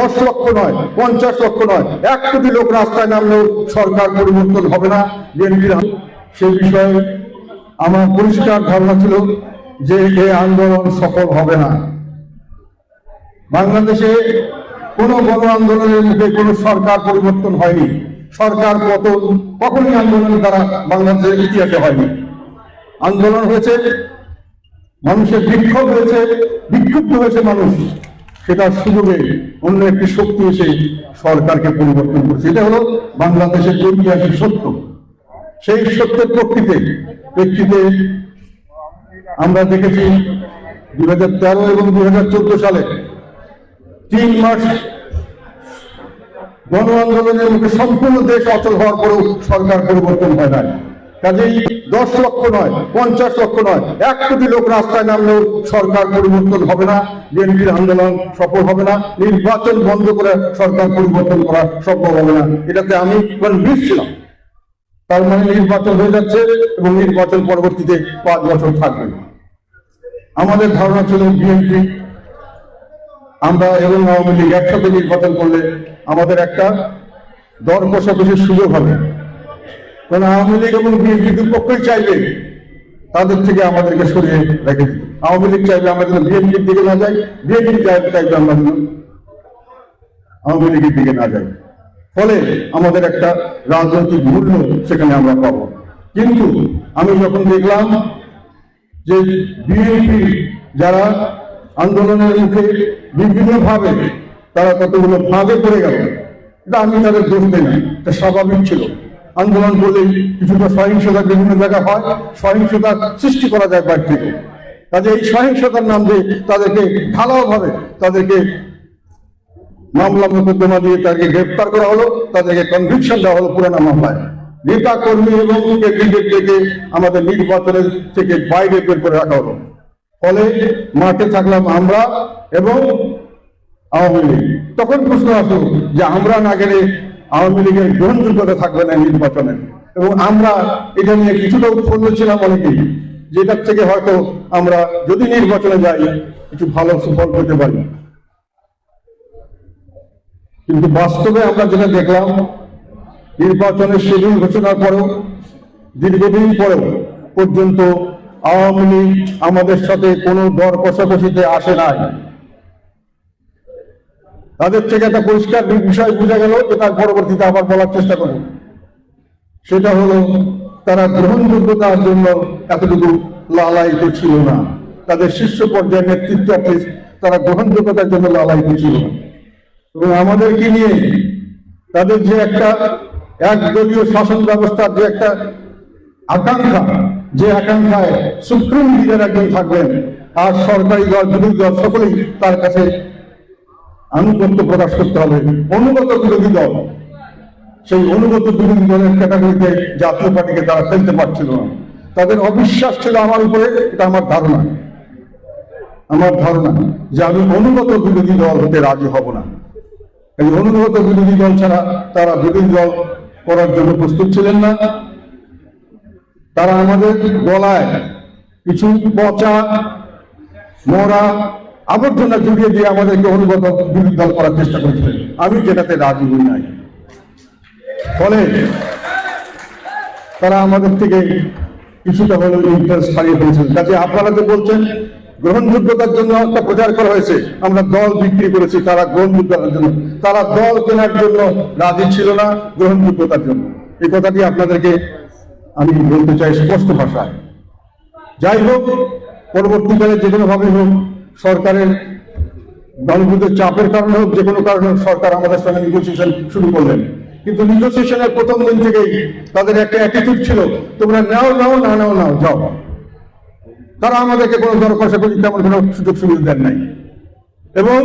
দশ লক্ষ নয়, পঞ্চাশ লক্ষ নয়, এক কোটি লোক রাস্তায় নামলেও সরকার পরিবর্তন হবে না বিএনপির সে বিষয়ে আমার পরিষ্কার ধারণা ছিল যে এই আন্দোলন সফল হবে না। বাংলাদেশে কোনো গণ আন্দোলনের মুখে কোনো সরকার পরিবর্তন হয়নি। সরকার পতন কখনই আন্দোলনের দ্বারা বাংলাদেশের ইতিহাসে হয়নি। আন্দোলন হয়েছে, মানুষের বিক্ষোভ হয়েছে, বিক্ষুব্ধ হয়েছে মানুষ। সেটার সুযোগে অন্য একটি শক্তি এসে সরকারকে পরিবর্তন করছে। এটা হলো বাংলাদেশের ঐতিহাসিক সত্য। সেই সত্যের প্রেক্ষিতে প্রেক্ষিতে আমরা দেখেছি দুই হাজার তেরো এবং দুই হাজার চোদ্দ সালে তিন মাস গণ আন্দোলনের মুখে সম্পূর্ণ দেশ অচল হওয়ার পরেও সরকার পরিবর্তন হয় না কাজেই দশ লক্ষ নয়, পঞ্চাশ লক্ষ নয়, এক কোটি লোক রাস্তায় নামলেও সরকার পরিবর্তন হবে না, বিএনপির আন্দোলন সফল হবে না, নির্বাচন বন্ধ করে সরকার পরিবর্তন করা সম্ভব হবে না। এটাতে আমি ছিলাম তার মানে নির্বাচন হয়ে যাচ্ছে এবং নির্বাচন পরবর্তীতে পাঁচ বছর থাকবে। আমাদের ধারণা ছিল বিএনপি, আমরা এবং আওয়ামী লীগ একসাথে নির্বাচন করলে আমাদের একটা দর কষাকষির সুযোগ হবে। কারণ আওয়ামী লীগ এবং বিএনপি দুপক্ষই চাইবে তাদের থেকে আমাদেরকে সরিয়ে রেখে দিতে আওয়ামী লীগ চাইবে আমরা যেন বিএনপির দিকে না যাই বিএনপি চাইবে আমরা আওয়ামী লীগের দিকে না যাই ফলে আমাদের একটা রাজনৈতিক মূল্য সেখানে আমরা পাবো। কিন্তু আমি যখন দেখলাম যে বিএনপি যারা আন্দোলনের মুখে বিভিন্ন ভাবে তারা কতগুলো ভাগে পড়ে গেল, এটা আমি তাদের দোষ না এটা স্বাভাবিক ছিল। আন্দোলন বলে কিছুটা সহিংসতা বিভিন্ন জায়গায় হয়, সহিংসতা সৃষ্টি করা যায় বাইর থেকে। কাজে এই সহিংসতার নাম দিয়ে তাদেরকে ঢালাও ভাবে তাদেরকে মামলা মোকদ্দমা দিয়ে তাদেরকে গ্রেপ্তার করা হলো, তাদেরকে কনভিকশন দেওয়া হলো পুরানা মামলায়। নেতা কর্মী এবং ক্যান্ডিডেটদেরকে আমাদের নির্বাচনের থেকে বাইরে বের করে রাখা হলো। ফলে মাঠে থাকলাম আমরা এবং আওয়ামী লীগ। তখন প্রশ্ন আসলো যে আমরা না গেলে আওয়ামী লীগের গ্রহণযোগ্যতা থাকবে না নির্বাচনে। এবং আমরা এটা নিয়ে কিছুটা উৎপন্ন ছিলাম অনেকেই যেটার থেকে হয়তো আমরা যদি নির্বাচনে যাই কিছু ভালো সুফল পেতে পারি। কিন্তু বাস্তবে আমরা যেটা দেখলাম, নির্বাচনের শিডিউল ঘোষণার পরেও, দীর্ঘদিন পরেও পর্যন্ত আওয়ামী লীগ আমাদের সাথে কোনো দর কষাকষিতে আসে নাই। তাদের থেকে একটা পরিষ্কার বিষয় বোঝা গেল যে তার পরবর্তীতে আবার বলার চেষ্টা করি সেটা হলো তারা গ্রহণযোগ্যতার জন্য এতটুকু লালায়িত ছিল না। তাদের শীর্ষ পর্যায়ের নেতৃত্ব তারা গ্রহণযোগ্যতার জন্য লালায়িত ছিল না। এবং আমাদেরকে নিয়ে তাদের যে একটা একদলীয় শাসন ব্যবস্থার যে একটা আকাঙ্ক্ষা, যে আকাঙ্ক্ষায় সুপ্রিম লিডার একজন থাকবেন, আর সরকারি দল, বিরোধী দল সকলেই তার কাছে আনুগত্য প্রকাশ করতে হবে। অনুগত বিরোধী দল। সেই অনুগত বিরোধী দলের ক্যাটাগরিতে জাতীয় পার্টিকে তারা ফেলতে পারছিল না। তাদের অবিশ্বাস ছিল আমার উপরে, এটা আমার ধারণা। আমার ধারণা যে আমি অনুগত বিরোধী দল হতে রাজি হব না। এই অনুগত বিরোধী দল ছাড়া তারা বিরোধী দল করার জন্য প্রস্তুত ছিলেন না। তারা আমাদের গলায় কিছু পচা, মরা আবর্জনা জুড়িয়ে দিয়ে আমাদেরকে অনুগত বিরোধী করার চেষ্টা করেছিলেন। আমি যেটাতে রাজি হই নাই। ফলে তারা আমাদের থেকে কিছুটা হলেও ইন্টারেস্ট হারিয়ে ফেলেছেন। কাজে আপনারা যে বলছেন, গ্রহণযোগ্যতার জন্য একটা প্রচার করা হয়েছে, আমরা দল বিক্রি করেছি, তারা গ্রহণযোগ্যতার জন্য। তারা দল কেনার জন্য রাজি ছিল না গ্রহণযোগ্যতার জন্য। এই কথাটি আপনাদেরকে আমি বলতে চাই স্পষ্ট ভাষায়। যাই হোক, পরবর্তীকালে যে কোনো ভাবে হোক সরকারের দলগুলোর চাপের কারণে হোক, যে কোনো কারণে সরকার আমাদের সঙ্গে নেগোসিয়েশন শুরু করলেন। কিন্তু নেগোসিয়েশনের প্রথম দিন থেকেই তাদের একটা অ্যাটিটিউড ছিল, তোমরা নাও নাও, না, নাও নাও, যাও। তারা আমাদেরকে কোনো দরকার তেমন কোনো সুযোগ সুবিধা দেন নাই। এবং